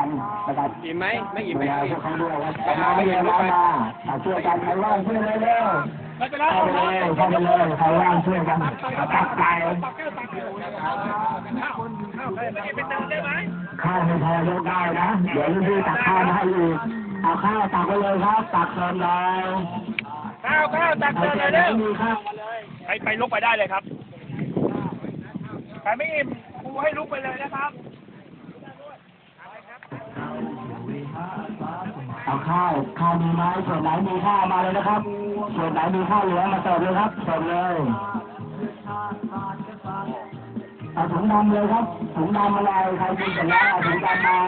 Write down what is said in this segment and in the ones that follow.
กันนะครับอิ่มไหมไม่อิ่มดูไม่แลอิ่พวมกเขาด้วยครับแต่มาไม่เย็นร้อนมาเอาช่วยกันใครว่างช่วยเลยเร็วเข้าไปเลยเข้าไปเลยใครว่างช่วยกันตักไปข้าวไม่พอยกได้นะ เดี๋ยวรุ่นพี่ตักข้าวมาให้อีกเอาข้าวตักไปเลยครับตักเติมเลยข้าวข้าวตักใครเตือนเจเลอยเร็วมีครับไปไปลุกไปได้เลยครับใครไม่อิ่มครูให้ลุกไปเลยนะครับ เอาข้าวข้าวมีไหมส่วนไหนมีข้าวมาเลยนะครับ ส่วนไหนมีข้าวเหลือมาเสิร์ฟเลยครับเสิร์ฟเลยเอาถุงดำเลยครับถุงดำอะไรใครกินเสร็จแล้วเอาถุงดำมา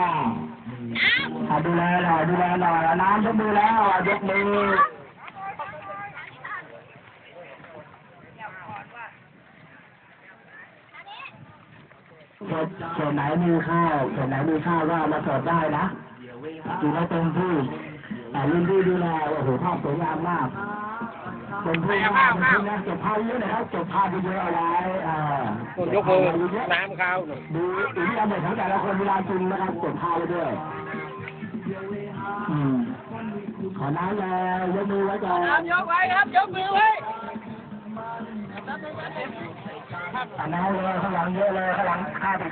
อะดูแลหน่อยดูแลหน่อยน้ำยกมือแล้วยกมือส่วนส่วนไหนมีข้าวส่วนไหนมีข้าวก็เอามาเสิร์ฟได้นะ กินให้เต็มที่แต่รุ่นพี่ดูแลโอ้โหภาพสวยงามมากเป็นผู้มากเป็นผู้นะเก็บภาพเยอะนะครับเก็บภาพเยอะๆเอาไว้อ่ายกมือเยอะน้ำข้าวหน่อยดูอิทธิยาบถของแต่ละคนเวลากินนะครับเก็บภาพไว้ด้วยอืมขอน้ำเลยยกมือไว้ก่อนยกไว้ครับยกมือไว้ขอน้ำเลยข้างหลังเยอะเลยข้างหลังข้าวติดคอเลย